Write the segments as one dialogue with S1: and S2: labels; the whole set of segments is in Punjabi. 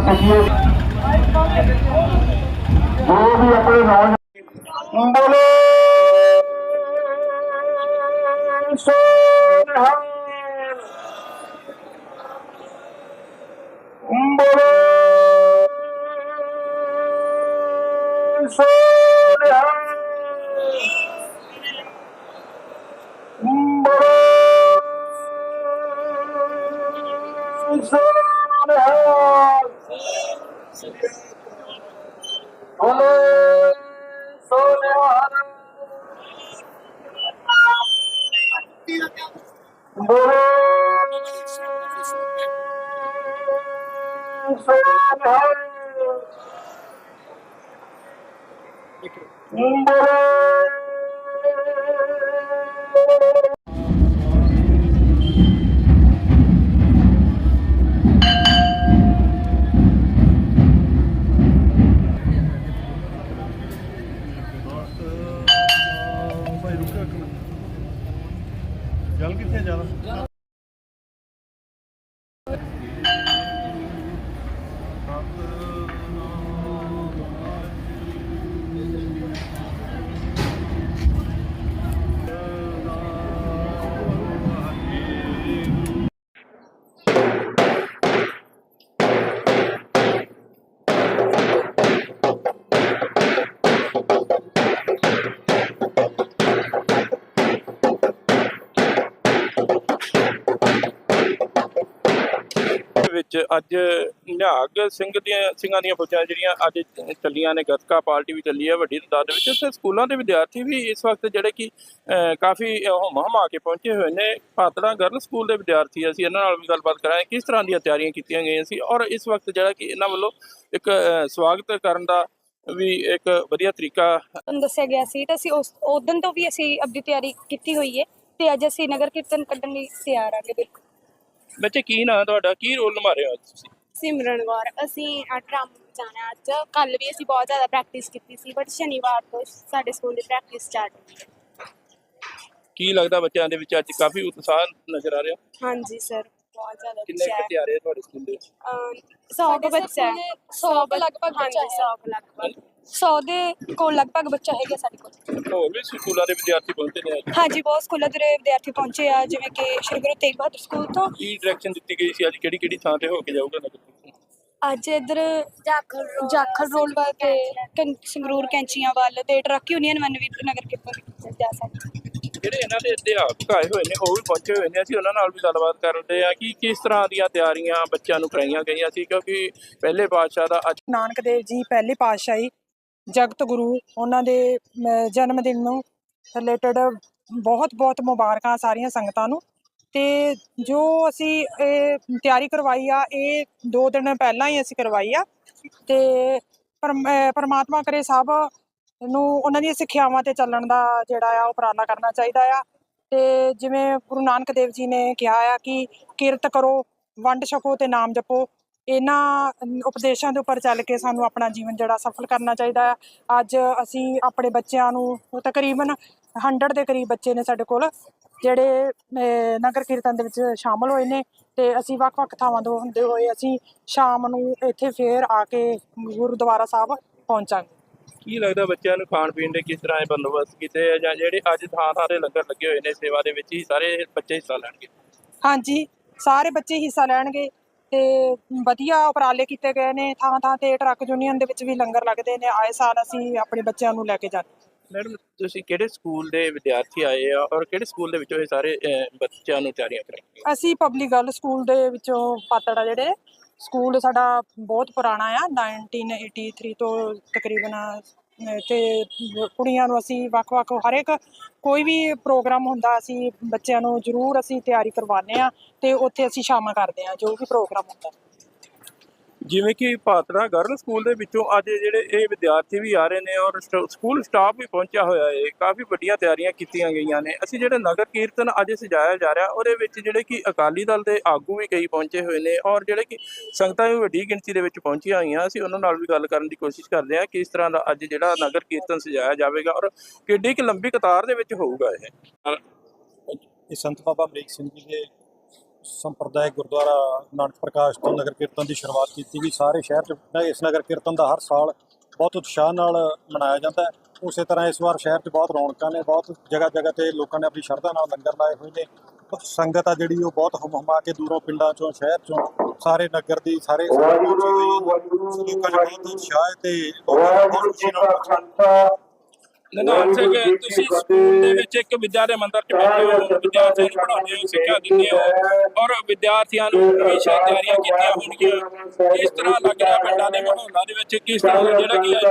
S1: ਸਕੀਏ ਜੋ ਵੀ ਆਪਣੇ ਨੌਜਵਾਨ ਬੋਲੇ ਸੋਨਹਾ ਬੋਲੇ
S2: Hola. ਜਲ ਕਿੱਥੇ
S3: ਜ਼ਿਆਦਾ ਵਿੱਚ ਅੱਜ ਨਿਹੰਗ ਸਿੰਘ ਦੀਆਂ ਸਿੰਘਾਂ ਦੀਆਂ ਫੌਜਾਂ ਜਿਹੜੀਆਂ ਅੱਜ ਚੱਲੀਆਂ ਨੇ, ਗੱਤਕਾ ਪਾਰਟੀ ਵੀ ਚੱਲੀ ਹੈ ਵੱਡੀ ਤਾਦਾਦ ਦੇ ਵਿੱਚ, ਉੱਥੇ ਸਕੂਲਾਂ ਦੇ ਵਿਦਿਆਰਥੀ ਵੀ ਇਸ ਵਕਤ ਜਿਹੜੇ ਕਿ ਕਾਫੀ ਹੁਮ ਹਮਾ ਕੇ ਪਹੁੰਚੇ ਹੋਏ ਨੇ, ਪਾਤੜਾ ਗਰਲ ਸਕੂਲ ਦੇ ਵਿਦਿਆਰਥੀ ਅਸੀਂ, ਇਹਨਾਂ ਨਾਲ ਵੀ ਗੱਲਬਾਤ ਕਰਾਂਗੇ, ਕਿਸ ਤਰ੍ਹਾਂ ਦੀਆਂ ਤਿਆਰੀਆਂ ਕੀਤੀਆਂ ਗਈਆਂ ਸੀ ਔਰ ਇਸ ਵਕਤ ਜਿਹੜਾ ਕਿ ਇਹਨਾਂ ਵੱਲੋਂ ਇੱਕ ਸਵਾਗਤ ਕਰਨ ਦਾ ਵੀ ਇੱਕ ਵਧੀਆ ਤਰੀਕਾ
S4: ਦੱਸਿਆ ਗਿਆ ਸੀ ਤਾਂ ਅਸੀਂ ਉਸ ਉਦੋਂ ਤੋਂ ਵੀ ਅਸੀਂ ਆਪਣੀ ਤਿਆਰੀ ਕੀਤੀ ਹੋਈ ਹੈ ਤੇ ਅੱਜ ਅਸੀਂ ਨਗਰ ਕੀਰਤਨ ਕੱਢਣ ਲਈ ਤਿਆਰ ਆਂਗੇ ਬਿਲਕੁਲ।
S3: ਬੱਚੇ ਕੀ ਨਾਂ ਤੁਹਾਡਾ? ਕੀ ਰੋਲ ਨਿਭਾ ਰਹੇ ਹੋ ਅੱਜ ਤੁਸੀਂ?
S5: ਸਿਮਰਨ ਕੌਰ। ਅਸੀਂ ਡਰਾਮ ਜਾਣਾ ਅੱਜ। ਕੱਲ ਵੀ ਅਸੀਂ ਬਹੁਤ ਜ਼ਿਆਦਾ ਪ੍ਰੈਕਟਿਸ ਕੀਤੀ ਸੀ ਬਟ ਸ਼ਨੀਵਾਰ ਤੋਂ ਸਾਡੇ ਸਕੂਲ ਦੀ ਪ੍ਰੈਕਟਿਸ ਸਟਾਰਟ ਹੋਈ ਹੈ
S3: ਕੀ ਲੱਗਦਾ ਬੱਚਿਆਂ ਦੇ ਵਿੱਚ ਅੱਜ ਕਾਫੀ ਉਤਸ਼ਾਹ ਨਜ਼ਰ ਆ ਰਿਹਾ?
S5: ਹਾਂਜੀ ਸਰ ਬਹੁਤ ਜ਼ਿਆਦਾ
S3: ਕਿੰਨੇ ਤਿਆਰੇ ਆ ਤੁਹਾਡੇ ਸਕੂਲ ਦੇ ਵਿੱਚ?
S5: ਹੈ 100 ਕੁ ਬੱਚਾ ਹੈ
S4: 100 ਦੇ ਲਗਭਗ ਬੱਚਾ
S5: ਹਾਂਜੀ
S4: ਹੈ
S5: 100 ਕੁ ਲਗਭਗ।
S4: 100 ਦੇ ਕੋਲ ਲਗਭਗ ਬੱਚਾ ਹੈਗਾ ਸਾਡੇ ਕੋਲ।
S3: ਹੋਰ ਵੀ ਸਕੂਲਾਂ ਦੇ ਵਿਦਿਆਰਥੀ ਪਹੁੰਚੇ ਨੇ ਅੱਜ?
S4: ਹਾਂਜੀ ਬਹੁਤ ਸਕੂਲਾਂ ਦੇ ਵਿਦਿਆਰਥੀ ਪਹੁੰਚੇ ਆ ਜਿਵੇਂ ਕਿ ਸ਼੍ਰੀ ਗੁਰੂ ਤੇਗ ਬਹਾਦਰ ਸਕੂਲ ਤੋਂ।
S3: ਕੀ ਡਾਇਰੈਕਸ਼ਨ ਦਿੱਤੀ ਗਈ ਸੀ ਅੱਜ? ਕਿਹੜੀ ਕਿਹੜੀ ਥਾਂ ਤੇ ਹੋ ਕੇ ਜਾਊਗਾ ਨਗਰ ਕੀਰਤਨ
S4: ਅੱਜ ਇੱਧਰ
S5: ਜਾਖਲ
S4: ਜਾਖਲ ਰੋਡ ਵੱਲ ਤੇ ਕੰ- ਸੰਗਰੂਰ ਕੈਂਚੀਆਂ ਵੱਲ ਤੇ ਟਰੱਕ ਯੂਨੀਅਨ ਵੱਲ ਵੀ ਨਗਰ ਕੀਰਤਨ ਜਾ ਸਕਦੇ
S3: ਜਿਹੜੇ ਇਹਨਾਂ ਦੇ ਅਧਿਆਪਕ ਆਏ ਹੋਏ ਨੇ ਉਹ ਵੀ ਪਹੁੰਚੇ ਹੋਏ ਨੇ। ਅਸੀਂ ਉਹਨਾਂ ਨਾਲ ਵੀ ਗੱਲਬਾਤ ਕਰਦੇ ਆ ਕਿ ਕਿਸ ਤਰ੍ਹਾਂ ਦੀਆਂ ਤਿਆਰੀਆਂ ਬੱਚਿਆਂ ਨੂੰ ਕਰਾਈਆਂ ਗਈਆਂ ਸੀ ਕਿਉਂਕਿ ਪਹਿਲੇ ਪਾਤਸ਼ਾਹ ਦਾ ਅੱਜ
S6: ਨਾਨਕ ਦੇਵ ਜੀ ਪਹਿਲੇ ਪਾਤਸ਼ਾਹੀ ਜਗਤ ਗੁਰੂ ਉਹਨਾਂ ਦੇ ਜਨਮ ਦਿਨ ਨੂੰ ਰਿਲੇਟਡ ਬਹੁਤ ਬਹੁਤ ਮੁਬਾਰਕਾਂ ਸਾਰੀਆਂ ਸੰਗਤਾਂ ਨੂੰ। ਤੇ ਜੋ ਅਸੀਂ ਇਹ ਤਿਆਰੀ ਕਰਵਾਈ ਆ, ਇਹ ਦੋ ਦਿਨ ਪਹਿਲਾਂ ਹੀ ਅਸੀਂ ਕਰਵਾਈ ਆ। ਤੇ ਪਰਮ- ਪਰਮਾਤਮਾ ਕਰੇ ਸਭ ਨੂੰ ਉਹਨਾਂ ਦੀਆਂ ਸਿੱਖਿਆਵਾਂ ਤੇ ਚੱਲਣ ਦਾ ਜਿਹੜਾ ਆ, ਉਹ ਉਪਰਾਲਾ ਕਰਨਾ ਚਾਹੀਦਾ ਆ। ਤੇ ਜਿਵੇਂ ਗੁਰੂ ਨਾਨਕ ਦੇਵ ਜੀ ਨੇ ਕਿਹਾ ਆ ਕਿ ਕਿਰਤ ਕਰੋ, ਵੰਡ ਛਕੋ ਤੇ ਨਾਮ ਜਪੋ। ਇਹਨਾਂ ਉਪਦੇਸ਼ਾਂ ਦੇ ਉੱਪਰ ਚੱਲ ਕੇ ਸਾਨੂੰ ਆਪਣਾ ਜੀਵਨ ਜਿਹੜਾ ਸਫਲ ਕਰਨਾ ਚਾਹੀਦਾ ਹੈ। ਅੱਜ ਅਸੀਂ ਆਪਣੇ ਬੱਚਿਆਂ ਨੂੰ ਤਕਰੀਬਨ 100 ਦੇ ਕਰੀਬ ਬੱਚੇ ਨੇ ਸਾਡੇ ਕੋਲ ਜਿਹੜੇ ਨਗਰ ਕੀਰਤਨ ਦੇ ਵਿੱਚ ਸ਼ਾਮਲ ਹੋਏ ਨੇ ਤੇ ਅਸੀਂ ਵੱਖ-ਵੱਖ ਥਾਵਾਂ ਤੋਂ ਹੁੰਦੇ ਹੋਏ ਅਸੀਂ ਸ਼ਾਮ ਨੂੰ ਇੱਥੇ ਫੇਰ ਆ ਕੇ ਗੁਰਦੁਆਰਾ ਸਾਹਿਬ ਪਹੁੰਚਾਂਗੇ।
S3: ਕੀ ਲੱਗਦਾ ਬੱਚਿਆਂ ਨੂੰ ਖਾਣ ਪੀਣ ਦੇ ਕਿਸ ਤਰ੍ਹਾਂ ਦੇ ਬੰਦੋਬਸਤ ਕੀਤੇ ਆ ਜਾਂ ਜਿਹੜੇ ਅੱਜ ਥਾਂ ਥਾਂ ਤੇ ਲੰਗਰ ਲੱਗੇ ਹੋਏ ਨੇ ਸੇਵਾ ਦੇ ਵਿੱਚ ਹੀ ਸਾਰੇ ਬੱਚੇ ਹਿੱਸਾ ਲੈਣਗੇ?
S6: ਹਾਂਜੀ ਸਾਰੇ ਬੱਚੇ ਹਿੱਸਾ ਲੈਣਗੇ। ਤੇ ਵਧੀਆ ਉਪਰਾਲੇ ਕੀਤੇ ਗਏ ਨੇ ਥਾਂ ਥਾਂ ਤੇ ਟਰੱਕ ਯੂਨੀਅਨ ਦੇ ਵਿੱਚ ਵੀ ਲੰਗਰ ਲੱਗਦੇ ਨੇ ਆਏ ਸਾਲ ਅਸੀਂ ਆਪਣੇ ਬੱਚਿਆਂ ਨੂੰ ਲੈ ਕੇ ਜਾਂਦੇ
S3: ਮੈਡਮ ਤੁਸੀਂ ਕਿਹੜੇ ਸਕੂਲ ਦੇ ਵਿਦਿਆਰਥੀ ਆਏ ਆ ਔਰ ਕਿਹੜੇ ਸਕੂਲ ਦੇ ਵਿੱਚੋਂ ਇਹ ਸਾਰੇ ਬੱਚਿਆਂ ਨੂੰ ਤਿਆਰੀਆਂ ਕਰਾਈਆਂ?
S6: ਅਸੀਂ ਪਬਲਿਕ ਗਰਲ ਸਕੂਲ ਦੇ ਵਿੱਚੋਂ ਪਾਤੜਾ ਜਿਹੜੇ। ਸਕੂਲ ਸਾਡਾ ਬਹੁਤ ਪੁਰਾਣਾ ਆ 1983 ਤੋਂ ਤਕਰੀਬਨ ਤੇ ਕੁੜੀਆਂ ਨੂੰ ਅਸੀਂ ਵੱਖ-ਵੱਖ ਹਰ ਇੱਕ ਕੋਈ ਵੀ ਪ੍ਰੋਗਰਾਮ ਹੁੰਦਾ ਅਸੀਂ ਬੱਚਿਆਂ ਨੂੰ ਜ਼ਰੂਰ ਅਸੀਂ ਤਿਆਰੀ ਕਰਵਾਉਂਦੇ ਆ ਤੇ ਉੱਥੇ ਅਸੀਂ ਸ਼ਾਮਲ ਕਰਦੇ ਆ ਜੋ ਵੀ ਪ੍ਰੋਗਰਾਮ ਹੁੰਦਾ।
S3: ਜਿਵੇਂ ਕਿ ਪਾਤੜਾ ਗਰਲ ਸਕੂਲ ਦੇ ਵਿੱਚੋਂ ਅੱਜ ਜਿਹੜੇ ਇਹ ਵਿਦਿਆਰਥੀ ਵੀ ਆ ਰਹੇ ਨੇ ਔਰ ਸਟ- ਸਕੂਲ ਸਟਾਫ ਵੀ ਪਹੁੰਚਿਆ ਹੋਇਆ ਹੈ। ਕਾਫੀ ਵੱਡੀਆਂ ਤਿਆਰੀਆਂ ਕੀਤੀਆਂ ਗਈਆਂ ਨੇ। ਅਸੀਂ ਜਿਹੜੇ ਨਗਰ ਕੀਰਤਨ ਅੱਜ ਸਜਾਇਆ ਜਾ ਰਿਹਾ, ਉਹਦੇ ਵਿੱਚ ਜਿਹੜੇ ਕਿ ਅਕਾਲੀ ਦਲ ਦੇ ਆਗੂ ਵੀ ਕਈ ਪਹੁੰਚੇ ਹੋਏ ਨੇ ਔਰ ਜਿਹੜੇ ਕਿ ਸੰਗਤਾਂ ਵੀ ਵੱਡੀ ਗਿਣਤੀ ਦੇ ਵਿੱਚ ਪਹੁੰਚੀਆਂ ਹੋਈਆਂ। ਅਸੀਂ ਉਹਨਾਂ ਨਾਲ ਵੀ ਗੱਲ ਕਰਨ ਦੀ ਕੋਸ਼ਿਸ਼ ਕਰਦੇ ਹਾਂ ਕਿ ਇਸ ਤਰ੍ਹਾਂ ਦਾ ਅੱਜ ਜਿਹੜਾ ਨਗਰ ਕੀਰਤਨ ਸਜਾਇਆ ਜਾਵੇਗਾ ਔਰ ਕਿੱਡੀ ਕਿ ਲੰਬੀ ਕਤਾਰ ਦੇ ਵਿੱਚ ਹੋਊਗਾ ਇਹ।
S7: ਇਹ ਸੰਤ ਬਾਬਾ ਅਮਰੀਕ ਸਿੰਘ ਜੀ ਦੇ ਸੰਪਰਦਾਇਕ ਗੁਰਦੁਆਰਾ ਨਾਨਕ ਪ੍ਰਕਾਸ਼ ਤੋਂ ਨਗਰ ਕੀਰਤਨ ਦੀ ਸ਼ੁਰੂਆਤ ਕੀਤੀ ਗਈ। ਸਾਰੇ ਸ਼ਹਿਰ 'ਚ ਇਸ ਨਗਰ ਕੀਰਤਨ ਦਾ ਹਰ ਸਾਲ ਬਹੁਤ ਉਤਸ਼ਾਹ ਨਾਲ ਮਨਾਇਆ ਜਾਂਦਾ ਹੈ। ਉਸੇ ਤਰ੍ਹਾਂ ਇਸ ਵਾਰ ਸ਼ਹਿਰ 'ਚ ਬਹੁਤ ਰੌਣਕਾਂ ਨੇ ਬਹੁਤ ਜਗ੍ਹਾ ਜਗ੍ਹਾ ਤੇ ਲੋਕਾਂ ਨੇ ਆਪਣੀ ਸ਼ਰਧਾ ਨਾਲ ਲੰਗਰ ਲਾਏ ਹੋਏ ਨੇ। ਸੰਗਤ ਆ ਜਿਹੜੀ ਉਹ ਬਹੁਤ ਹੁਮ ਹੁਮਾ ਕੇ ਦੂਰੋਂ ਪਿੰਡਾਂ 'ਚੋਂ ਸ਼ਹਿਰ 'ਚੋਂ ਸਾਰੇ ਨਗਰ ਦੀ ਸਾਰੇ ਲੋਕਾਂ 'ਚ ਬਹੁਤ ਉਤਸ਼ਾਹ ਤੇ ਬਹੁਤ ਖੁਸ਼ੀ ਨਾਲ
S3: ਨਨਾਨ ਸਿੰਘ ਤੁਸੀਂ ਸਕੂਲ ਦੇ ਵਿੱਚ ਇੱਕ ਵਿਦਿਆ ਦੇ ਮੰਦਰ ਚ ਬੈਠੇ ਹੋ ਵਿਦਿਆਰਥੀਆਂ ਨੂੰ ਪੜ੍ਹਾਉਂਦੇ ਹੋ ਸਿੱਖਿਆ ਦਿੰਦੇ ਹੋ ਔਰ ਵਿਦਿਆਰਥੀਆਂ ਨੂੰ ਹਮੇਸ਼ਾ ਤਿਆਰੀਆਂ ਕੀਤੀਆਂ ਹੋਣਗੀਆਂ। ਕਿਸ ਤਰ੍ਹਾਂ ਲੱਗ ਰਿਹਾ ਪਿੰਡਾਂ ਦੇ ਮਾਹੌਲਾਂ ਦੇ ਵਿੱਚ? ਕਿਸ ਤਰ੍ਹਾਂ ਦਾ ਜਿਹੜਾ ਕਿ ਅੱਜ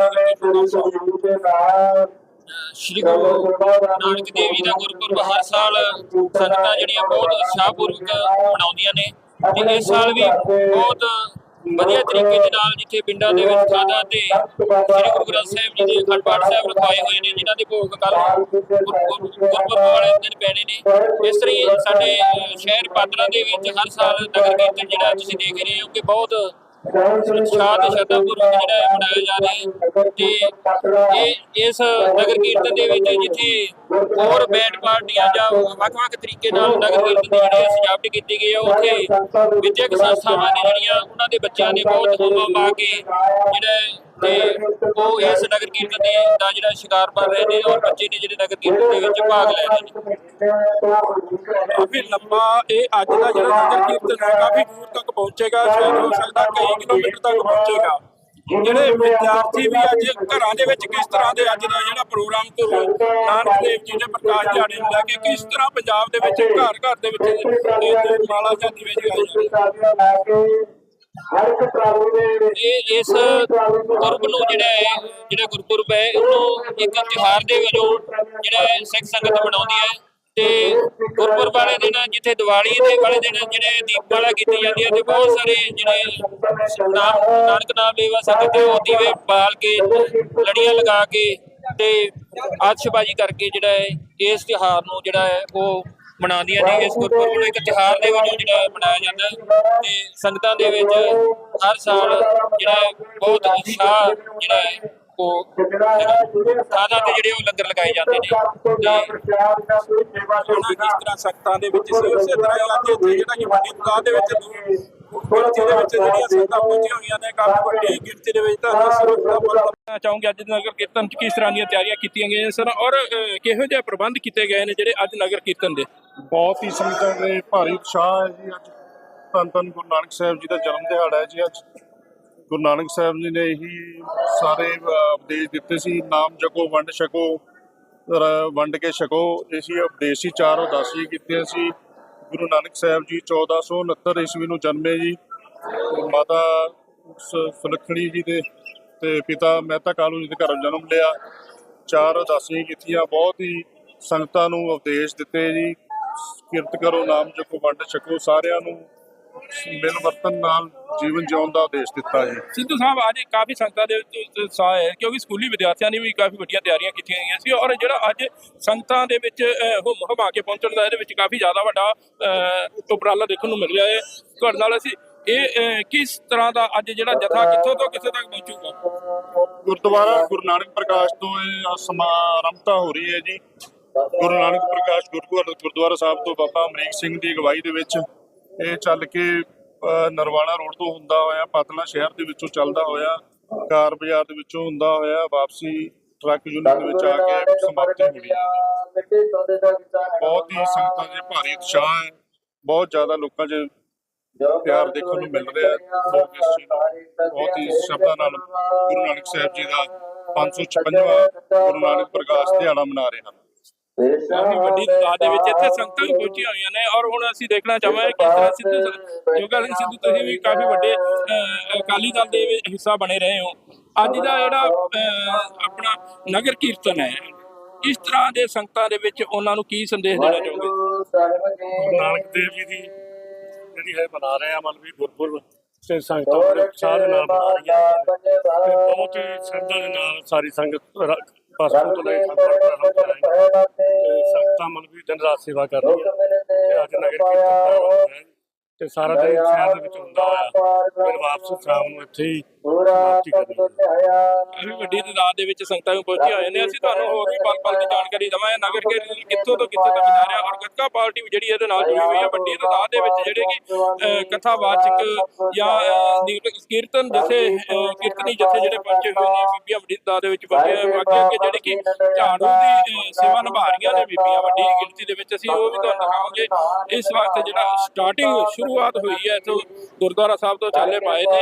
S8: ਸ਼੍ਰੀ ਗੁਰੂ ਨਾਨਕ ਦੇਵ ਜੀ ਦਾ ਗੁਰਪੁਰਬ ਹਰ ਸਾਲ ਸੰਗਤਾਂ ਜਿਹੜੀਆਂ ਬਹੁਤ ਉਤਸ਼ਾਹਪੂਰਵਕ ਮਨਾਉਂਦੀਆਂ ਨੇ। ਤੇ ਇਸ ਸਾਲ ਵੀ ਬਹੁਤ ਵਧੀਆ ਤਰੀਕੇ ਦੇ ਨਾਲ ਜਿੱਥੇ ਪਿੰਡਾਂ ਦੇ ਵਿੱਚ ਖਾਦਾ ਤੇ ਸ਼੍ਰੀ ਗੁਰੂ ਗ੍ਰੰਥ ਸਾਹਿਬ ਜੀ ਦੇ ਅਖੰਡ ਪਾਠ ਸਾਹਿਬ ਰਖਾਏ ਹੋਏ ਨੇ, ਜਿਨ੍ਹਾਂ ਦੇ ਭੋਗ ਕੱਲ ਗੁਰਪੁਰਬ ਵਾਲੇ ਦਿਨ ਪੈਣੇ ਨੇ। ਇਸ ਤਰ੍ਹਾਂ ਸਾਡੇ ਸ਼ਹਿਰ ਪਾਤੜਾ ਦੇ ਵਿੱਚ ਹਰ ਸਾਲ ਨਗਰ ਕੀਰਤਨ ਜਿਹੜਾ ਤੁਸੀਂ ਦੇਖ ਰਹੇ ਹੋ ਕਿ ਬਹੁਤ ਉਤਸ਼ਾਹ ਤੇ ਜਿਹੜਾ ਹੈ ਮਨਾਇਆ ਜਾ ਰਿਹਾ ਤੇ ਇਹ ਇਸ ਨਗਰ ਕੀਰਤਨ ਦੇ ਵਿੱਚ ਜਿੱਥੇ ਹੋਰ ਬੈਂਡ ਪਾਰਟੀਆਂ ਜਾਂ ਵੱਖ-ਵੱਖ ਤਰੀਕੇ ਨਾਲ ਨਗਰ ਕੀਰਤਨ ਦੀ ਜਿਹੜੀ ਸਜਾਵਟ ਕੀਤੀ ਗਈ ਹੈ, ਉੱਥੇ ਵਿਦਿਅਕ ਸੰਸਥਾਵਾਂ ਨੇ ਜਿਹੜੀਆਂ, ਉਹਨਾਂ ਦੇ ਬੱਚਿਆਂ ਨੇ ਬਹੁਤ ਹੋਮਾ ਪਾ ਕੇ ਜਿਹੜਾ ਤੇ ਉਹ ਇਸ ਨਗਰ ਕੀਰਤਨ ਦੇ ਦਾ ਜਿਹੜਾ ਸ਼ਿਕਾਰ ਬਣ ਰਹੇ ਨੇ ਔਰ ਬੱਚੇ ਨੇ ਜਿਹੜੇ ਨਗਰ ਕੀਰਤਨ ਦੇ ਵਿੱਚ ਭਾਗ ਲੈ ਰਹੇ ਨੇ।
S3: ਕਾਫੀ ਲੰਬਾ ਇਹ ਅੱਜ ਦਾ ਜਿਹੜਾ ਨਗਰ ਕੀਰਤਨ ਹੈ, ਕਾਫੀ ਦੂਰ ਤੱਕ ਪਹੁੰਚੇਗਾ, ਸ਼ਾਇਦ ਹੋ ਸਕਦਾ ਕਈ ਕਿਲੋਮੀਟਰ ਤੱਕ ਪਹੁੰਚੇਗਾ। ਜਿਹੜੇ ਵਿਦਿਆਰਥੀ ਵੀ ਅੱਜ ਘਰਾਂ ਦੇ ਵਿੱਚ ਕਿਸ ਤਰ੍ਹਾਂ ਦੇ ਅੱਜ ਦਾ ਜਿਹੜਾ ਪ੍ਰੋਗਰਾਮ ਤੋਂ ਨਾਨਕ ਦੇਵ ਜੀ ਦੇ ਪ੍ਰਕਾਸ਼ ਦਿਹਾੜੇ ਨੂੰ ਲੈ ਕੇ ਕਿਸ ਤਰ੍ਹਾਂ ਪੰਜਾਬ ਦੇ ਵਿੱਚ ਘਰ ਘਰ ਦੇ ਵਿੱਚ ਮਾਲਾ ਜਾਂ ਦੀਵੇ ਜਗਾਏ
S1: ਦੇ ਵਿੱਚ
S8: ਇਹ ਇਸ ਗੁਰਪੁਰਬ ਨੂੰ ਜਿਹੜਾ ਹੈ ਜਿਹੜਾ ਗੁਰਪੁਰਬ ਹੈ ਉਹਨੂੰ ਇੱਕ ਤਿਉਹਾਰ ਦੇ ਵਜੋਂ ਜਿਹੜਾ ਸਿੱਖ ਸੰਗਤ ਮਨਾਉਂਦੀ ਹੈ ਤੇ ਗੁਰਪੁਰਬ ਵਾਲੇ ਦਿਨ ਜਿੱਥੇ ਦੀਵਾਲੀ ਦੇ ਵਾਲੇ ਦਿਨ ਜਿਹੜੇ ਦੀਪਮਾਲਾ ਕੀਤੀ ਜਾਂਦੀ ਹੈ ਤੇ ਬਹੁਤ ਸਾਰੇ ਜਿਹੜੇ ਨਾਮ ਨਾਨਕ ਨਾਮ ਲੈਵਾ ਸੰਗਤ ਹੈ ਉਹ ਦੀਵੇ ਬਾਲ ਕੇ ਲੜੀਆਂ ਲਗਾ ਕੇ ਤੇ ਆਤਿਸ਼ਬਾਜ਼ੀ ਕਰਕੇ ਜਿਹੜਾ ਹੈ ਇਸ ਤਿਉਹਾਰ ਨੂੰ ਜਿਹੜਾ ਹੈ ਉਹ ਮਨਾਉਂਦੀਆਂ ਨੇ, ਇਸ ਗੁਰਪੁਰਬ ਨੂੰ ਇੱਕ ਤਿਉਹਾਰ ਦੇ ਵਜੋਂ ਜਿਹੜਾ ਮਨਾਇਆ ਜਾਂਦਾ ਹੈ ਤੇ ਸੰਗਤਾਂ ਦੇ ਵਿੱਚ ਹਰ ਸਾਲ ਜਿਹੜਾ ਬਹੁਤ ਉਤਸ਼ਾਹ ਜਿਹੜਾ ਹੈ, ਉਹ ਖਾਦਾ ਤੇ ਜਿਹੜੇ ਉਹ ਲੰਗਰ ਲਗਾਏ ਜਾਂਦੇ ਨੇ। ਤੇ
S3: ਇਸ ਤਰ੍ਹਾਂ ਸੰਗਤਾਂ ਦੇ ਵਿੱਚ ਸੀ ਤਰ੍ਹਾਂ ਅੱਜ ਜਿਹੜਾ ਕਿ ਵੱਡੀ ਦੇ ਵਿੱਚ ਗਿਣਤੀ ਦੇ ਵਿੱਚ ਜਿਹੜੀਆਂ ਸੰਗਤਾਂ ਪਹੁੰਚੀਆਂ ਹੋਈਆਂ ਨੇ ਕਾਫੀ ਵੱਡੀ ਗਿਣਤੀ ਦੇ ਵਿੱਚ ਤਾਂ ਸਰੋਤ ਦਾ ਬਹੁਤ ਕਰਨਾ ਚਾਹੂੰਗਾ ਅੱਜ ਨਗਰ ਕੀਰਤਨ ਚ ਕਿਸ ਤਰ੍ਹਾਂ ਦੀਆਂ ਤਿਆਰੀਆਂ ਕੀਤੀਆਂ ਗਈਆਂ ਸਨ ਔਰ ਕਿਹੋ ਜਿਹੇ ਪ੍ਰਬੰਧ ਕੀਤੇ ਗਏ ਨੇ ਜਿਹੜੇ ਅੱਜ ਨਗਰ ਕੀਰਤਨ ਦੇ?
S2: ਬਹੁਤ ਹੀ ਸੰਗਤਾਂ ਦੇ ਭਾਰੀ ਉਤਸ਼ਾਹ ਹੈ ਜੀ ਅੱਜ। ਧੰਨ ਧੰਨ ਗੁਰੂ ਨਾਨਕ ਸਾਹਿਬ ਜੀ ਦਾ ਜਨਮ ਦਿਹਾੜਾ ਹੈ ਜੀ ਅੱਜ। ਗੁਰੂ ਨਾਨਕ ਸਾਹਿਬ ਜੀ ਨੇ ਇਹੀ ਸਾਰੇ ਉਪਦੇਸ਼ ਦਿੱਤੇ ਸੀ ਨਾਮ ਜਪੋ ਵੰਡ ਛਕੋ ਵੰਡ ਕੇ ਛਕੋ। ਇਸੀ ਉਪਦੇਸ਼ ਸੀ ਚਾਰ ਉਦਾਸੀਆਂ ਕੀਤੀਆਂ ਸੀ। ਗੁਰੂ ਨਾਨਕ ਸਾਹਿਬ ਜੀ 1469 ਈਸਵੀ ਨੂੰ ਜਨਮੇ ਜੀ। ਮਾਤਾ ਸ- ਸੁਲੱਖਣੀ ਜੀ ਦੇ ਤੇ ਪਿਤਾ ਮਹਿਤਾ ਕਾਲੂ ਜੀ ਦੇ ਘਰੋਂ ਜਨਮ ਲਿਆ। ਚਾਰ ਉਦਾਸੀਆਂ ਕੀਤੀਆਂ, ਬਹੁਤ ਹੀ ਸੰਗਤਾਂ ਨੂੰ ਉਪਦੇਸ਼ ਦਿੱਤੇ ਜੀ। ਕਿਰਤ ਕਰੋ, ਨਾਮ ਜਪੋ, ਵੰਡ ਛਕੋ, ਸਾਰਿਆਂ ਨੂੰ ਮਿਲ ਵਰਤਨ ਨਾਲ ਜੀਵਨ ਜਿਉਣ ਦਾ ਉਪਦੇਸ਼ ਦਿੱਤਾ ਜੀ
S3: ਸਿੱਧੂ ਸਾਹਿਬ ਅੱਜ ਕਾਫੀ ਸੰਗਤਾਂ ਦੇ ਵਿੱਚ ਉਤਸ਼ਾਹ ਹੈ ਕਿਉਂਕਿ ਸਕੂਲੀ ਵਿਦਿਆਰਥੀਆਂ ਨੇ ਵੀ ਕਾਫੀ ਵੱਡੀਆਂ ਤਿਆਰੀਆਂ ਕੀਤੀਆਂ ਗਈਆਂ ਸੀ ਔਰ ਜਿਹੜਾ ਅੱਜ ਸੰਗਤਾਂ ਦੇ ਵਿੱਚ ਹੁਮ ਹਮਾ ਕੇ ਪਹੁੰਚਣ ਦਾ ਇਹਦੇ ਵਿੱਚ ਕਾਫੀ ਜ਼ਿਆਦਾ ਵੱਡਾ ਉਪਰਾਲਾ ਦੇਖਣ ਨੂੰ ਮਿਲ ਰਿਹਾ ਹੈ। ਤੁਹਾਡੇ ਨਾਲ ਅਸੀਂ ਇਹ ਕਿਸ ਤਰ੍ਹਾਂ ਦਾ ਅੱਜ ਜਿਹੜਾ ਜਥਾ ਕਿੱਥੋਂ ਤੋਂ ਕਿੱਥੇ ਤੱਕ ਪਹੁੰਚੂਗਾ?
S2: ਗੁਰਦੁਆਰਾ ਗੁਰੂ ਨਾਨਕ ਪ੍ਰਕਾਸ਼ ਤੋਂ ਇਹ ਸਮਾਰੰਭਤਾ ਹੋ ਰਹੀ ਹੈ ਜੀ। ਗੁਰੂ ਨਾਨਕ ਪ੍ਰਕਾਸ਼ ਗੁਰਦੁਆਰਾ ਸਾਹਿਬ ਤੋਂ ਬਾਬਾ ਅਮਰੀਕ ਸਿੰਘ ਦੀ ਅਗਵਾਈ ਦੇ ਵਿੱਚ ਇਹ ਚੱਲ ਕੇ ਅ, ਨਰਵਾਣਾ ਰੋਡ ਤੋਂ ਹੁੰਦਾ ਹੋਇਆ ਪਤਲਾ ਸ਼ਹਿਰ ਦੇ ਵਿੱਚੋਂ ਚੱਲਦਾ ਹੋਇਆ ਕਾਰ ਬਾਜ਼ਾਰ ਦੇ ਵਿੱਚੋਂ ਹੁੰਦਾ ਹੋਇਆ ਵਾਪਸੀ ਟਰੱਕ ਯੂਨੀਅਨ ਦੇ ਵਿੱਚ ਆ ਕੇ ਸਮਾਪਤੀ ਹੋਣੀ ਹੈ। ਬਹੁਤ ਹੀ ਸੰਗਤਾਂ ਦੇ ਭਾਰੀ ਉਤਸ਼ਾਹ ਹੈ। ਬਹੁਤ ਜ਼ਿਆਦਾ ਲੋਕਾਂ 'ਚ ਪਿਆਰ ਦੇਖਣ ਨੂੰ ਮਿਲ ਰਿਹਾ ਲੋਕ ਇਸ ਚੀਜ਼ ਨੂੰ ਬਹੁਤ ਹੀ ਸ਼ਬਦਾਂ ਨਾਲ ਗੁਰੂ ਨਾਨਕ ਸਾਹਿਬ ਜੀ ਦਾ 556ਵਾਂ ਗੁਰੂ ਨਾਨਕ ਪ੍ਰਕਾਸ਼ ਦਿਹਾੜਾ ਮਨਾ ਰਹੇ ਹਨ।
S3: ਕਾਫੀ ਵੱਡੀ ਤਾਦਾਦ ਦੇ ਵਿੱਚ ਇੱਥੇ ਸੰਗਤਾਂ ਵੀ ਪਹੁੰਚੀਆਂ ਹੋਈਆਂ ਨੇ ਔਰ ਹੁਣ ਅਸੀਂ ਦੇਖਣਾ ਚਾਹਾਂਗੇ ਕਿ ਇਸ ਤਰ੍ਹਾਂ ਸਿੱਧੂ ਸਿੰਘ ਸਿੱਧੂ ਤੁਸੀਂ ਵੀ ਕਾਫੀ ਵੱਡੇ ਅਕਾਲੀ ਦਲ ਦੇ ਵਿੱਚ ਹਿੱਸਾ ਬਣੇ ਰਹੇ ਹੋ। ਅੱਜ ਦਾ ਜਿਹੜਾ ਆਪਣਾ ਨਗਰ ਕੀਰਤਨ ਹੈ ਇਸ ਤਰ੍ਹਾਂ ਦੇ ਸੰਗਤਾਂ ਦੇ ਵਿੱਚ ਉਹਨਾਂ ਨੂੰ ਕੀ ਸੰਦੇਸ਼ ਦੇਣਾ ਚਾਹੋਗੇ?
S2: ਗੁਰੂ ਨਾਨਕ ਦੇਵ ਜੀ ਦੀ ਜਿਹੜੀ ਹੈ ਮਨਾ ਰਹੇ ਆ ਮਤਲਬ ਵੀ ਗੁਰਪੁਰਬ ਤੇ ਸੰਗਤਾਂ ਬੜੇ ਉਤਸ਼ਾਹ ਦੇ ਨਾਲ ਮਨਾ ਰਹੀਆਂ ਬਹੁਤ ਹੀ ਸ਼ਰਧਾ ਦੇ ਨਾਲ ਸਾਰੀ ਸੰਗਤ ਰ- ਪਾਸੋਂ ਤੋਂ ਲੈ ਕੇ ਖਾਲਸਾ ਤੱਕ ਆਏ ਤੇ ਸੰਗਤਾਂ ਮਤਲਬ ਵੀ ਦਿਨ ਰਾਤ ਸੇਵਾ ਕਰ ਰਹੀਆਂ ਤੇ ਅੱਜ ਨਗਰ ਕੀਰਤਨ ਹੈ। ਤੇ ਸਾਰਾ ਦਿਨ ਸ਼ਹਿਰ ਦੇ ਵਿੱਚ ਹੁੰਦਾ ਹੋਇਆ। ਫਿਰ ਵਾਪਸ ਸ਼ਾਮ ਨੂੰ ਇੱਥੇ ਹੀ ਸਮਾਪਤੀ ਕਰਨੀ ਹੈ
S3: ਕਾਫੀ ਵੱਡੀ ਤਾਦਾਦ ਦੇ ਵਿੱਚ ਸੰਗਤਾਂ ਨੂੰ ਪਹੁੰਚੀਆਂ ਹੋਈਆਂ ਨੇ। ਅਸੀਂ ਤੁਹਾਨੂੰ ਹੋਰ ਵੀ ਪਲ-ਪਲ ਦੀ ਜਾਣਕਾਰੀ ਦਵਾਂਗੇ। ਨਗਰ ਕੀਰਤਨ ਕਿੱਥੋਂ ਤੋਂ ਕਿੱਥੇ ਤੱਕ ਜਾ ਰਿਹਾ ਔਰ ਗੱਤਕਾ ਪਾਰਟੀ ਵੀ ਜਿਹੜੀ ਇਹਦੇ ਨਾਲ ਜੁੜੀ ਹੋਈ ਹੈ ਵੱਡੀ ਤਾਦਾਦ ਦੇ ਵਿੱਚ ਜਿਹੜੇ ਕਿ ਕਥਾਵਾਚਕ ਜਾਂ ਕੀਰਤਨ ਜਿੱਥੇ ਕੀਰਤਨੀ ਜਥੇ ਜਿਹੜੇ ਪਹੁੰਚੇ ਹੋਏ ਨੇ ਬੀਬੀਆਂ ਵੱਡੀ ਤਾਦਾਦ ਦੇ ਵਿੱਚ ਪਹੁੰਚੇ ਹੋਏ ਅੱਗੇ ਜਿਹੜੇ ਕਿ ਝਾੜੂ ਦੀ ਸੇਵਾ ਨਿਭਾ ਰਹੀਆਂ ਨੇ ਬੀਬੀਆਂ ਵੱਡੀ ਗਿਣਤੀ ਦੇ ਵਿੱਚ ਅਸੀਂ ਉਹ ਵੀ ਤੁਹਾਨੂੰ ਦਿਖਾਵਾਂਗੇ। ਇਸ ਵਕਤ ਜਿਹੜਾ ਸਟਾਰਟਿੰਗ ਸ਼ੁਰੂਆਤ ਹੋਈ ਹੈ ਇੱਥੋਂ ਗੁਰਦੁਆਰਾ ਸਾਹਿਬ ਤੋਂ ਚਾਲੇ ਪਾਏ ਨੇ।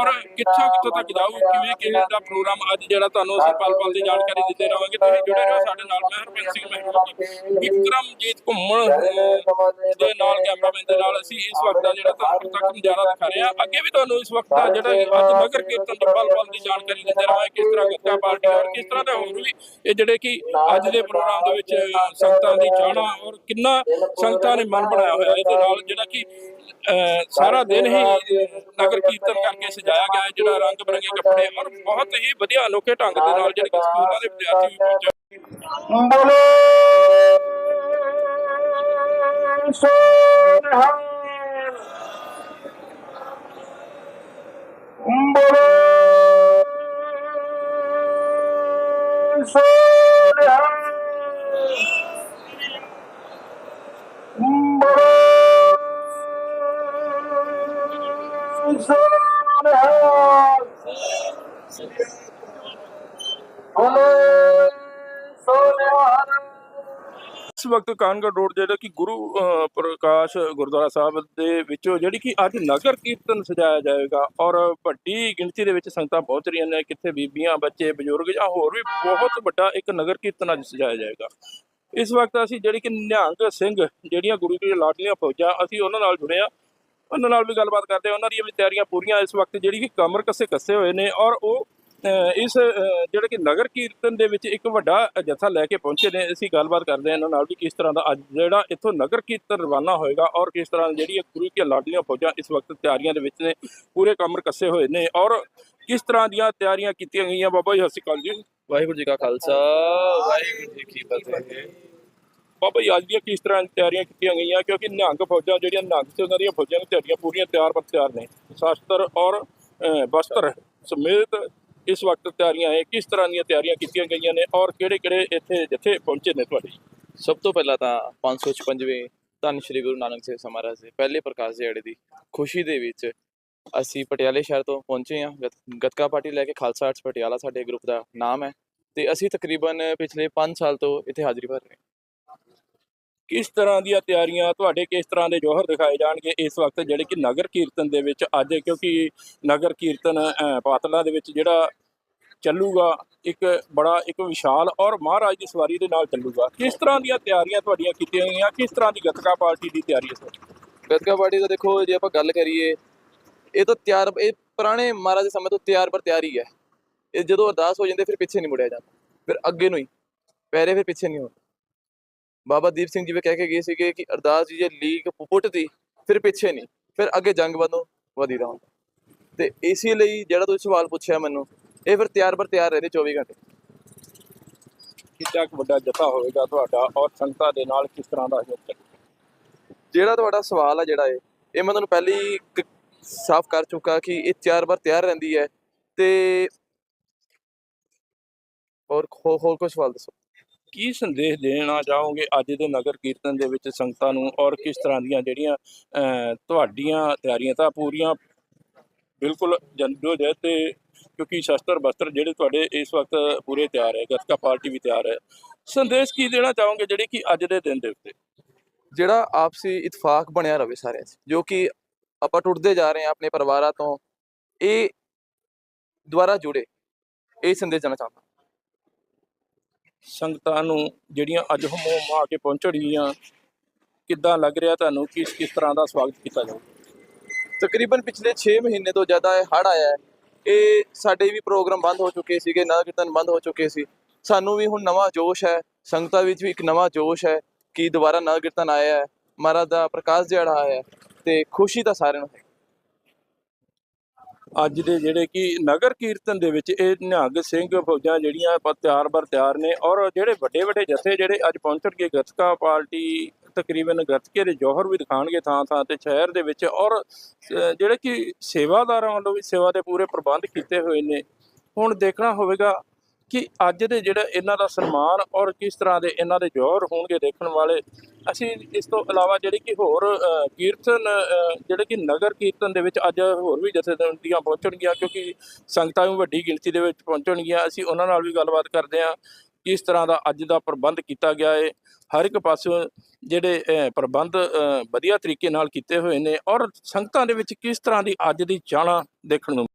S3: ਔਰ ਕਿੱਥੋਂ ਕਿੱਥੋਂ ਤੱਕ ਜਾਊ, ਕਿਵੇਂ ਕਿਵੇਂ ਦਾ ਪ੍ਰੋਗਰਾਮ ਅੱਜ ਜਿਹੜਾ ਤੁਹਾਨੂੰ ਅਸੀਂ ਪਲ ਪਲ ਦੀ ਜਾਣਕਾਰੀ ਦਿੰਦੇ ਰਹਾਂਗੇ, ਤੁਸੀਂ ਜੁੜੇ ਰਹੋ ਸਾਡੇ ਨਾਲ, ਮੈਂ ਹਰਪ੍ਰੀਤ ਸਿੰਘ ਮਹਿਰੂਪੀ ਵਿਕਰਮਜੀਤ ਘੁੰਮਣ ਦੇ ਨਾਲ ਕੈਮਰਾਮੈਨ ਦੇ ਨਾਲ ਅਸੀਂ ਇਸ ਵਕਤ ਦਾ ਜਿਹੜਾ ਤੁਹਾਨੂੰ ਤੱਕ ਨਜ਼ਾਰਾ ਦਿਖਾ ਰਹੇ ਹਾਂ। ਅੱਗੇ ਵੀ ਤੁਹਾਨੂੰ ਇਸ ਵਕਤ ਦਾ ਜਿਹੜਾ ਅੱਜ ਨਗਰ ਕੀਰਤਨ ਦੀ ਪਲ ਪਲ ਦੀ ਜਾਣਕਾਰੀ ਦਿੰਦੇ ਰਹਾਂਗੇ, ਕਿਸ ਤਰ੍ਹਾਂ ਗੱਤਕਾ ਪਾਰਟੀ ਔਰ ਕਿਸ ਤਰ੍ਹਾਂ ਦੇ ਹੋਰ ਵੀ ਇਹ ਜਿਹੜੇ ਕਿ ਅੱਜ ਦੇ ਪ੍ਰੋਗਰਾਮ ਦੇ ਵਿੱਚ ਸੰਗਤਾਂ ਦੀ ਚਾਹਨਾ ਔਰ ਕਿੰਨਾ ਸੰਗਤਾਂ ਨੇ ਮਨ ਬਣਾਇਆ ਹੋਇਆ, ਇਹਦੇ ਨਾਲ ਜਿਹੜਾ ਕਿ ਸਾਰਾ ਦਿਨ ਹੀ ਨਗਰ ਕੀਰਤਨ ਕਰਕੇ ਸਜਾਇਆ ਗਿਆ ਹੈ ਜਿਹੜਾ ਰੰਗ ਬਰੰਗੇ ਕੱਪੜੇ ਔਰ ਬਹੁਤ ਹੀ ਵਧੀਆ ਅਨੋਖੇ ਢੰਗ ਦੇ ਨਾਲ ਜਿਹੜੇ ਸਕੂਲਾਂ ਦੇ ਵਿਦਿਆਰਥੀ ਵੀ ਪਹੁੰਚੇ।
S1: ਬੋਲੇ ਸੋਨਿਹਾਲ ਬੋਲੇ ਸੋਨਿਹਾਲ ਬੋਲੇ ਸੋਨਿਹਾਲ ਬੋਲੇ ਸੋਨਿਹਾਲ
S3: ਇਸ ਵਕਤ ਕਾਨਗੜ ਰੋਡ ਜਿਹੜਾ ਕਿ ਗੁਰੂ ਪ੍ਰਕਾਸ਼ ਗੁਰਦੁਆਰਾ ਸਾਹਿਬ ਦੇ ਵਿੱਚੋਂ ਜਿਹੜੀ ਕਿ ਅੱਜ ਨਗਰ ਕੀਰਤਨ ਸਜਾਇਆ ਜਾਏਗਾ ਔਰ ਵੱਡੀ ਗਿਣਤੀ ਦੇ ਵਿੱਚ ਸੰਗਤਾਂ ਪਹੁੰਚ ਰਹੀਆਂ ਨੇ, ਕਿੱਥੇ ਬੀਬੀਆਂ, ਬੱਚੇ, ਬਜ਼ੁਰਗ ਜਾਂ ਹੋਰ ਵੀ ਬਹੁਤ ਵੱਡਾ ਇੱਕ ਨਗਰ ਕੀਰਤਨ ਅੱਜ ਸਜਾਇਆ ਜਾਏਗਾ। ਇਸ ਵਕਤ ਅਸੀਂ ਜਿਹੜੀ ਕਿ ਨਿਹੰਗ ਸਿੰਘ, ਜਿਹੜੀਆਂ ਗੁਰੂ ਦੀਆਂ ਲਾਡਲੀਆਂ ਫੌਜਾਂ, ਅਸੀਂ ਉਹਨਾਂ ਨਾਲ ਜੁੜੇ ਆ ਉਹਨਾਂ ਨਾਲ ਵੀ ਗੱਲਬਾਤ ਕਰਦੇ ਹਾਂ। ਉਹਨਾਂ ਦੀਆਂ ਵੀ ਤਿਆਰੀਆਂ ਪੂਰੀਆਂ ਇਸ ਵਕਤ ਜਿਹੜੀ ਕਿ ਕਮਰ ਕੱਸੇ ਕੱਸੇ ਹੋਏ ਨੇ ਔਰ ਉਹ ਇਸ ਅਹ, ਜਿਹੜੇ ਕਿ ਨਗਰ ਕੀਰਤਨ ਦੇ ਵਿੱਚ ਇੱਕ ਵੱਡਾ ਜਥਾ ਲੈ ਕੇ ਪਹੁੰਚੇ ਨੇ। ਅਸੀਂ ਗੱਲਬਾਤ ਕਰਦੇ ਹਾਂ ਇਹਨਾਂ ਨਾਲ ਵੀ ਕਿਸ ਤਰ੍ਹਾਂ ਦਾ ਅੱਜ ਜਿਹੜਾ ਇੱਥੋਂ ਨਗਰ ਕੀਰਤਨ ਰਵਾਨਾ ਹੋਏਗਾ ਔਰ ਕਿਸ ਤਰ੍ਹਾਂ ਜਿਹੜੀ ਗੁਰੂ ਕੀ ਲਾਡਲੀਆਂ ਫੌਜਾਂ ਇਸ ਵਕਤ ਤਿਆਰੀਆਂ ਦੇ ਵਿੱਚ ਨੇ ਪੂਰੇ ਕਮਰ ਕੱਸੇ ਹੋਏ ਨੇ ਔਰ ਕਿਸ ਤਰ੍ਹਾਂ ਦੀਆਂ ਤਿਆਰੀਆਂ ਕੀਤੀਆਂ ਗਈਆਂ? ਬਾਬਾ ਜੀ ਸਤਿ ਸ਼੍ਰੀ ਅਕਾਲ ਜੀ।
S9: ਵਾਹਿਗੁਰੂ ਜੀ ਕਾ ਖਾਲਸਾ ਵਾਹਿਗੁਰੂ ਜੀ ਕੀ ਫਤਿਹ।
S3: ਬਾਬਾ ਜੀ, ਅੱਜ ਦੀਆਂ ਕਿਸ ਤਰ੍ਹਾਂ ਤਿਆਰੀਆਂ ਕੀਤੀਆਂ ਗਈਆਂ? ਕਿਉਂਕਿ ਨਿਹੰਗ ਫੌਜਾਂ ਜਿਹੜੀਆਂ ਨਿਹੰਗ ਤੇ ਉਹਨਾਂ ਦੀਆਂ ਫੌਜਾਂ ਦੀਆਂ ਤਿਆਰੀਆਂ ਪੂਰੀਆਂ ਤਿਆਰ ਪਰ ਤਿਆਰ ਨੇ। ਸ਼ਾਸਤਰ ਔਰ ਵਸਤਰ ਸਮੇਤ ਇਸ ਵਕਤ ਤਿਆਰੀਆਂ ਹੈ ਕਿਸ ਤਰ੍ਹਾਂ ਦੀਆਂ ਤਿਆਰੀਆਂ ਕੀਤੀਆਂ ਗਈਆਂ ਨੇ ਔਰ ਕਿਹੜੇ ਕਿਹੜੇ ਇੱਥੇ ਜਿੱਥੇ ਪਹੁੰਚੇ ਨੇ ਤੁਹਾਡੇ?
S9: ਸਭ ਤੋਂ ਪਹਿਲਾਂ ਤਾਂ 556ਵੇਂ ਧੰਨ ਸ਼੍ਰੀ ਗੁਰੂ ਨਾਨਕ ਦੇਵ ਮਹਾਰਾਜ ਦੇ ਪਹਿਲੇ ਪ੍ਰਕਾਸ਼ ਦਿਹਾੜੇ ਦੀ ਖੁਸ਼ੀ ਦੇ ਵਿੱਚ ਅਸੀਂ ਪਟਿਆਲੇ ਸ਼ਹਿਰ ਤੋਂ ਪਹੁੰਚੇ ਹਾਂ। ਗਤ- ਗੱਤਕਾ ਪਾਰਟੀ ਲੈ ਕੇ ਖਾਲਸਾ ਆਰਟਸ ਪਟਿਆਲਾ ਸਾਡੇ ਗਰੁੱਪ ਦਾ ਨਾਮ ਹੈ ਤੇ ਅਸੀਂ ਤਕਰੀਬਨ ਪਿਛਲੇ 5 ਸਾਲ ਤੋਂ ਇੱਥੇ ਹਾਜ਼ਰੀ ਭਰ ਰਹੇ ਹਾਂ।
S3: ਕਿਸ ਤਰ੍ਹਾਂ ਦੀਆਂ ਤਿਆਰੀਆਂ ਤੁਹਾਡੇ ਕਿਸ ਤਰ੍ਹਾਂ ਦੇ ਜੋਹਰ ਦਿਖਾਏ ਜਾਣਗੇ ਇਸ ਵਕਤ ਜਿਹੜੇ ਕਿ ਨਗਰ ਕੀਰਤਨ ਦੇ ਵਿੱਚ ਅੱਜ ਕਿਉਂਕਿ ਨਗਰ ਕੀਰਤਨ ਅਹ, ਪਾਤਲਾਂ ਦੇ ਵਿੱਚ ਜਿਹੜਾ ਚੱਲੂਗਾ ਇੱਕ ਬੜਾ ਇੱਕ ਵਿਸ਼ਾਲ ਔਰ ਮਹਾਰਾਜ ਦੀ ਸਵਾਰੀ ਦੇ ਨਾਲ ਚੱਲੂਗਾ। ਕਿਸ ਤਰ੍ਹਾਂ ਦੀਆਂ ਤਿਆਰੀਆਂ ਤੁਹਾਡੀਆਂ ਕੀਤੀਆਂ ਗਈਆਂ? ਕਿਸ ਤਰ੍ਹਾਂ ਦੀ ਗੱਤਕਾ ਪਾਰਟੀ ਦੀ ਤਿਆਰੀ ਹੈ ਸਰ?
S9: ਗੱਤਕਾ ਪਾਰਟੀ ਦਾ ਦੇਖੋ ਜੇ ਆਪਾਂ ਗੱਲ ਕਰੀਏ ਇਹ ਤਾਂ ਤਿਆਰ ਇਹ ਪੁਰਾਣੇ ਮਹਾਰਾਜ ਦੇ ਸਮੇਂ ਤੋਂ ਤਿਆਰ ਪਰ ਤਿਆਰੀ ਹੈ। ਇਹ ਜਦੋਂ ਅਰਦਾਸ ਹੋ ਜਾਂਦੇ ਫਿਰ ਪਿੱਛੇ ਨਹੀਂ ਮੁੜਿਆ ਜਾਂਦਾ। ਫਿਰ ਅੱਗੇ ਨੂੰ ਹੀ ਪੈਰੇ ਫਿਰ ਪਿੱਛੇ ਨਹੀਂ ਹੁੰਦੇ ਬਾਬਾ ਦੀਪ ਸਿੰਘ ਜੀ ਵੀ ਕਹਿ ਕੇ ਗਏ ਸੀਗੇ ਕਿ ਅਰਦਾਸ ਜੀ ਜੇ ਲੀਕ ਪੁੱਟਦੀ ਫਿਰ ਪਿੱਛੇ ਨਹੀਂ ਫਿਰ ਅੱਗੇ ਜੰਗ ਵੱਲੋਂ ਵਧੀਦਾ ਹੁੰਦਾ ਤੇ ਇਸੇ ਲਈ ਜਿਹੜਾ ਤੁਸੀਂ ਸਵਾਲ ਪੁੱਛਿਆ ਮੈਨੂੰ ਇਹ ਫਿਰ ਤਿਆਰ ਪਰ ਤਿਆਰ ਰਹਿੰਦੇ 24 ਘੰਟੇ।
S3: ਕਿੰਨਾ ਕੁ ਵੱਡਾ ਜਥਾ ਹੋਵੇਗਾ ਤੁਹਾਡਾ ਔਰ ਸੰਗਤਾਂ ਦੇ ਨਾਲ ਕਿਸ ਤਰ੍ਹਾਂ ਦਾ ਚੱਲੇਗਾ?
S9: ਜਿਹੜਾ ਤੁਹਾਡਾ ਸਵਾਲ ਆ ਜਿਹੜਾ ਇਹ ਇਹ ਮੈਂ ਤੁਹਾਨੂੰ ਪਹਿਲੇ ਸਾਫ਼ ਕਰ ਚੁੱਕਾ ਕਿ ਇਹ ਚਾਰ ਵਾਰ ਤਿਆਰ ਰਹਿੰਦੀ ਹੈ। ਤੇ ਹੋਰ ਹੋਰ ਕੋਈ ਸਵਾਲ ਦੱਸੋ?
S3: ਕੀ ਸੰਦੇਸ਼ ਦੇਣਾ ਚਾਹੋਗੇ ਅੱਜ ਦੇ ਨਗਰ ਕੀਰਤਨ ਦੇ ਵਿੱਚ ਸੰਗਤਾਂ ਨੂੰ ਔਰ ਕਿਸ ਤਰ੍ਹਾਂ ਦੀਆਂ ਜਿਹੜੀਆਂ ਤੁਹਾਡੀਆਂ ਤਿਆਰੀਆਂ ਤਾਂ ਪੂਰੀਆਂ ਬਿਲਕੁਲ ਜੰਦੋ ਜੇ ਤੇ ਕਿਉਂਕਿ ਸ਼ਸਤਰ ਬਸਤਰ ਜਿਹੜੇ ਤੁਹਾਡੇ ਇਸ ਵਕਤ ਪੂਰੇ ਤਿਆਰ ਹੈ, ਗੱਤਕਾ ਪਾਰਟੀ ਵੀ ਤਿਆਰ ਹੈ। ਸੰਦੇਸ਼ ਕੀ ਦੇਣਾ ਚਾਹੋਗੇ ਜਿਹੜੇ ਕਿ ਅੱਜ ਦੇ ਦਿਨ ਦੇ ਉੱਤੇ?
S9: ਜਿਹੜਾ ਆਪਸੀ ਇਤਫਾਕ ਬਣਿਆ ਰਵੇ ਸਾਰਿਆਂ 'ਚ, ਜੋ ਕਿ ਆਪਾਂ ਟੁੱਟਦੇ ਜਾ ਰਹੇ ਹਾਂ ਆਪਣੇ ਪਰਿਵਾਰਾਂ ਤੋਂ, ਇਹ ਦੁਆਰਾ ਜੁੜੇ, ਇਹ ਸੰਦੇਸ਼ ਦੇਣਾ ਚਾਹੁੰਦਾ।
S3: ਸੰਗਤਾਂ ਨੂੰ ਜਿਹੜੀਆਂ ਅੱਜ ਹਮੂਮ ਆ ਕੇ ਪਹੁੰਚਣਗੀਆਂ ਕਿੱਦਾਂ ਲੱਗ ਰਿਹਾ ਤੁਹਾਨੂੰ? ਕਿਸ ਕਿਸ ਤਰ੍ਹਾਂ ਦਾ ਸਵਾਗਤ ਕੀਤਾ ਜਾਊ?
S9: ਤਕਰੀਬਨ ਪਿਛਲੇ 6 ਮਹੀਨੇ ਤੋਂ ਜ਼ਿਆਦਾ ਇਹ ਹੜ ਆਇਆ ਹੈ। ਇਹ ਸਾਡੇ ਵੀ ਪ੍ਰੋਗਰਾਮ ਬੰਦ ਹੋ ਚੁੱਕੇ ਸੀਗੇ ਨਗਰ ਕੀਰਤਨ ਬੰਦ ਹੋ ਚੁੱਕੇ ਸੀ। ਸਾਨੂੰ ਵੀ ਹੁਣ ਨਵਾਂ ਜੋਸ਼ ਹੈ, ਸੰਗਤਾਂ ਵਿੱਚ ਵੀ ਇੱਕ ਨਵਾਂ ਜੋਸ਼ ਹੈ ਕਿ ਦੁਬਾਰਾ ਨਗਰ ਕੀਰਤਨ ਆਇਆ ਹੈ, ਮਹਾਰਾਜ ਦਾ ਪ੍ਰਕਾਸ਼ ਦਿਹਾੜਾ ਆਇਆ ਹੈ ਤੇ ਖੁਸ਼ੀ ਤਾਂ ਸਾਰਿਆਂ ਨੂੰ ਹੈ।
S3: ਅੱਜ ਦੇ ਜਿਹੜੇ ਕਿ ਨਗਰ ਕੀਰਤਨ ਦੇ ਵਿੱਚ ਇਹ ਨਿਹੰਗ ਸਿੰਘ ਫੌਜਾਂ ਜਿਹੜੀਆਂ ਤਿਆਰ ਬਰ ਤਿਆਰ ਨੇ ਔਰ ਜਿਹੜੇ ਵੱਡੇ ਵੱਡੇ ਜਥੇ ਜਿਹੜੇ ਅੱਜ ਪਹੁੰਚਣਗੇ, ਗੱਤਕਾ ਪਾਰਟੀ ਤਕਰੀਬਨ ਗੱਤਕੇ ਦੇ ਜੋਹਰ ਵੀ ਦਿਖਾਣਗੇ ਥਾਂ ਥਾਂ ਤੇ ਸ਼ਹਿਰ ਦੇ ਵਿੱਚ ਔਰ ਜਿਹੜੇ ਕਿ ਸੇਵਾਦਾਰਾਂ ਵੱਲੋਂ ਵੀ ਸੇਵਾ ਦੇ ਪੂਰੇ ਪ੍ਰਬੰਧ ਕੀਤੇ ਹੋਏ ਨੇ। ਹੁਣ ਦੇਖਣਾ ਹੋਵੇਗਾ ਕਿ ਅੱਜ ਦੇ ਜਿਹੜਾ ਇਹਨਾਂ ਦਾ ਸਨਮਾਨ ਔਰ ਕਿਸ ਤਰ੍ਹਾਂ ਦੇ ਇਹਨਾਂ ਦੇ ਜੋਹਰ ਹੋਣਗੇ ਦੇਖਣ ਵਾਲੇ, ਅਸੀਂ ਇਸ ਤੋਂ ਇਲਾਵਾ ਜਿਹੜੇ ਕਿ ਹੋਰ ਕੀਰਤਨ ਜਿਹੜੇ ਕਿ ਨਗਰ ਕੀਰਤਨ ਦੇ ਵਿੱਚ ਅੱਜ ਹੋਰ ਵੀ ਜਥੇਬੰਦੀਆਂ ਪਹੁੰਚਣਗੀਆਂ ਕਿਉਂਕਿ ਸੰਗਤਾਂ ਵੀ ਵੱਡੀ ਗਿਣਤੀ ਦੇ ਵਿੱਚ ਪਹੁੰਚਣਗੀਆਂ, ਅਸੀਂ ਉਹਨਾਂ ਨਾਲ ਵੀ ਗੱਲਬਾਤ ਕਰਦੇ ਹਾਂ ਕਿਸ ਤਰ੍ਹਾਂ ਦਾ ਅੱਜ ਦਾ ਪ੍ਰਬੰਧ ਕੀਤਾ ਗਿਆ ਹੈ ਹਰ ਇੱਕ ਪਾਸੋਂ ਜਿਹੜੇ ਪ੍ਰਬੰਧ ਵਧੀਆ ਤਰੀਕੇ ਨਾਲ ਕੀਤੇ ਹੋਏ ਨੇ ਔਰ ਸੰਗਤਾਂ ਦੇ ਵਿੱਚ ਕਿਸ ਤਰ੍ਹਾਂ ਦੀ ਅੱਜ ਦੀ ਚਾਣਾ ਦੇਖਣ ਨੂੰ